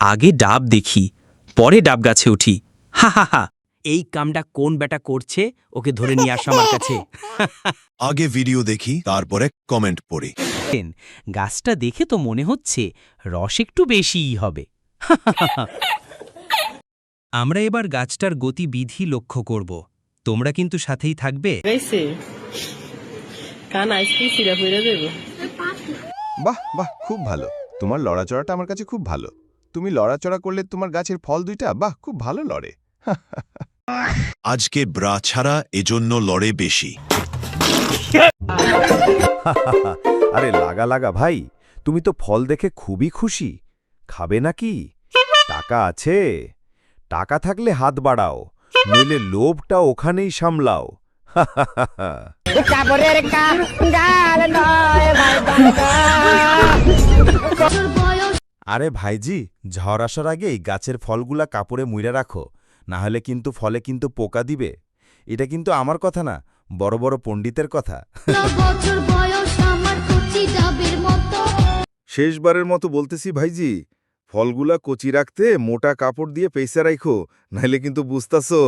আগে ডাব দেখি পরে ডাব গাছে উঠি। হা হা হা এই কামটা কোন বেটা করছে ওকে ধরে নিয়ে আসো আমার কাছে। আগে ভিডিও দেখি তারপরে কমেন্ট পড়ি। গাছটা দেখে তো মনে হচ্ছে রস একটু বেশিই হবে। আমরা এবার গাছটার গতিবিধি লক্ষ্য করব। তোমরা কিন্তু সাথেই থাকবে। কান আইসক্রিম বাহ বাহ খুব ভালো। তোমার লড়াচড়াটা আমার কাছে খুব ভালো। তুমি লড়াচড়া করলে তোমার গাছের ফল দুইটা? বাহ খুব ভালো লড়ে। আজকে ব্রা ছাড়া এজন্য লড়ে বেশি। আরে লাগা লাগা ভাই তুমি তো ফল দেখে খুবই খুশি। খাবে নাকি? টাকা আছে। টাকা থাকলে হাত বাড়াও নইলে লোভটা ওখানেই সামলাও। আরে ভাইজি, ঝড় আসার আগেই গাছের ফলগুলা কাপড়ে মুইরা রাখো না হলে কিন্তু ফলে কিন্তু পোকা দিবে। এটা কিন্তু আমার কথা না, বড় বড় পণ্ডিতের কথা। শেষবারের মতো বলতেছি, ভাইজি, ফলগুলা কচি রাখতে মোটা কাপড় দিয়ে পেইসা রাখো নাইলে কিন্তু বুঝতাছো।